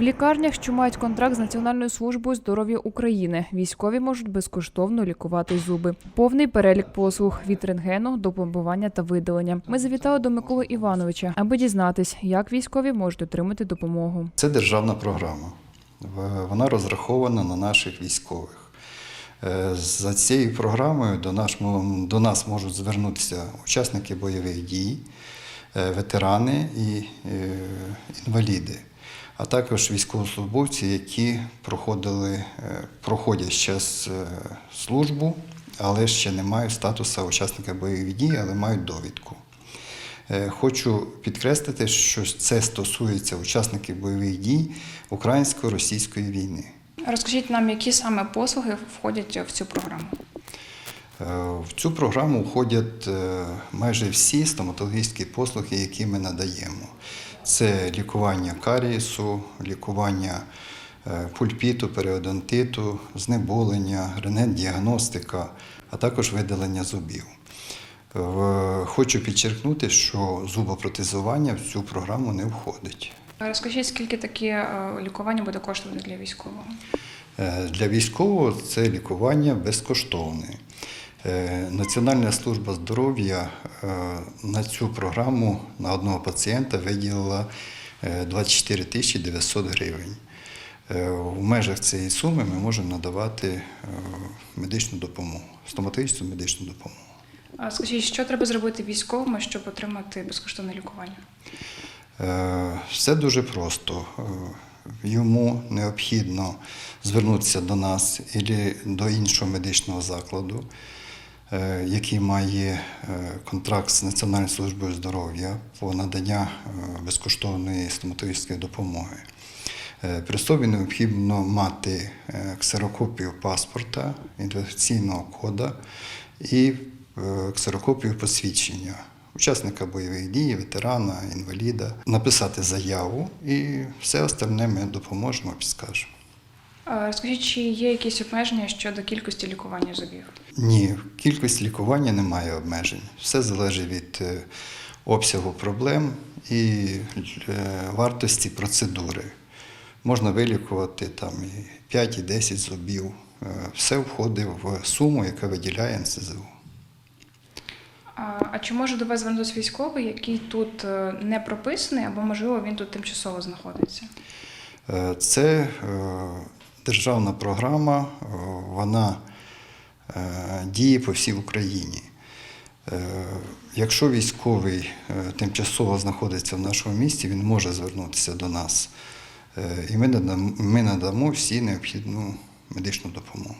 В лікарнях, що мають контракт з Національною службою здоров'я України, військові можуть безкоштовно лікувати зуби. Повний перелік послуг від рентгену до пломбування та видалення. Ми завітали до Миколи Івановича, аби дізнатись, як військові можуть отримати допомогу. Це державна програма. Вона розрахована на наших військових. Е, За цією програмою до нас, до нас можуть звернутися учасники бойових дій, е, ветерани і е, інваліди, а також військовослужбовці, які проходили, е, проходять зараз службу, але ще не мають статусу учасника бойових дій, але мають довідку. Е, Хочу підкреслити, що це стосується учасників бойових дій українсько-російської війни. Розкажіть нам, які саме послуги входять в цю програму? Е, В цю програму входять е, майже всі стоматологічні послуги, які ми надаємо. Це лікування карієсу, лікування е, пульпіту, періодонтиту, знеболення, рентген-діагностика, а також видалення зубів. Хочу підчеркнути, що зубопротезування в цю програму не входить. Розкажіть, скільки таке лікування буде коштувати для військового? Е, Для військового це лікування безкоштовне. Е, Національна служба здоров'я е, на цю програму на одного пацієнта виділила е, 24 тисячі 900 гривень. Е, В межах цієї суми ми можемо надавати е, медичну допомогу, стоматологічну медичну допомогу. А Скажіть, що треба зробити військовому, щоб отримати безкоштовне лікування? Е, Все дуже просто. Е, Йому необхідно звернутися до нас або до іншого медичного закладу, е, який має е, контракт з Національною службою здоров'я по надання е, безкоштовної стоматологічної допомоги. Е, При собі необхідно мати е, ксерокопію паспорта, ідентифікаційного кода і е, ксерокопію посвідчення учасника бойових дій, ветерана, інваліда, написати заяву і все остальне ми допоможемо, підскажемо. А Розкажіть, чи є якісь обмеження щодо кількості лікування зубів? Ні, кількість лікування немає обмежень. Все залежить від е, обсягу проблем і е, вартості процедури. Можна вилікувати там і 5, і 10 зубів. Е, Все входить в суму, яка виділяє НСЗУ. А а чи може до вас звернутися військовий, який тут не прописаний, або можливо він тут тимчасово знаходиться? Це державна програма, е, вона е, діє по всій Україні. Е, Якщо військовий тимчасово знаходиться в нашому місті, він може звернутися до нас. І ми надамо всі необхідну медичну допомогу.